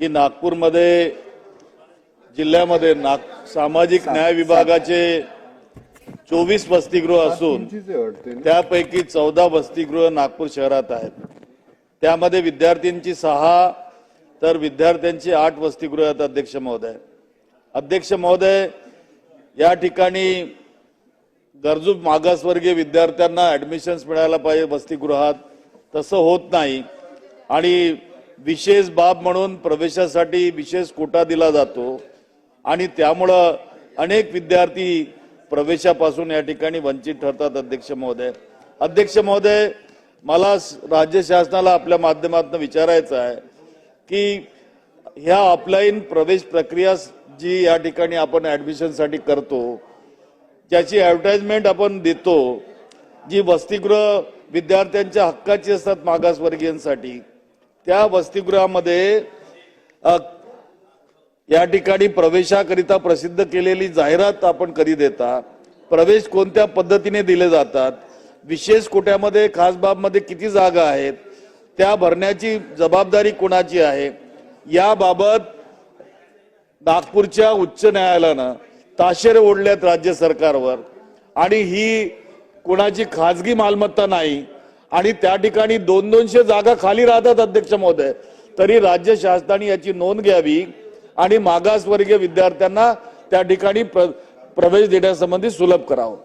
की नागपूरमध्ये जिल्ह्यामध्ये नाग सामाजिक न्याय विभागाचे चोवीस वसतिगृह असून त्यापैकी चौदा वसतिगृह नागपूर शहरात आहेत. त्यामध्ये विद्यार्थ्यांची सहा तर विद्यार्थ्यांची आठ वसतिगृह आहेत अध्यक्ष महोदय. अध्यक्ष महोदय या ठिकाणी गरजू मागासवर्गीय विद्यार्थ्यांना ऍडमिशन्स मिळायला पाहिजे वसतिगृहात. तसं होत नाही. आणि विशेष बाब म्हणून प्रवेशासाठी विशेष कोटा दिला जातो आणि त्यामुळं अनेक विद्यार्थी प्रवेशापासून या ठिकाणी वंचित ठरतात अध्यक्ष महोदय. अध्यक्ष महोदय मला राज्य शासनाला आपल्या माध्यमातून विचारायचं आहे की ह्या ऑफलाईन प्रवेश प्रक्रिया जी या ठिकाणी आपण ऍडमिशनसाठी करतो ज्याची ॲडव्हर्टाइजमेंट आपण देतो जी वसतिगृह विद्यार्थ्यांच्या हक्काची असतात मागासवर्गीयांसाठी त्या वसतिगृहामध्ये या ठिकाणी प्रवेशाकरिता प्रसिद्ध केलेली जाहिरात आपण कधी देता? प्रवेश कोणत्या पद्धतीने दिले जातात? विशेष कोट्यामध्ये खास बाबमध्ये किती जागा आहेत? त्या भरण्याची जबाबदारी कोणाची आहे? याबाबत नागपूरच्या उच्च न्यायालयानं ताशेरे ओढल्यात राज्य सरकारवर. आणि ही कोणाची खाजगी मालमत्ता नाही आणि त्या ठिकाणी दोन दोनशे जागा खाली राहतात अध्यक्ष महोदय. तरी राज्य शासनाने याची नोंद घ्यावी आणि मागासवर्गीय विद्यार्थ्यांना त्या ठिकाणी प्र- प्रवेश देण्यासंबंधी सुलभ करावं.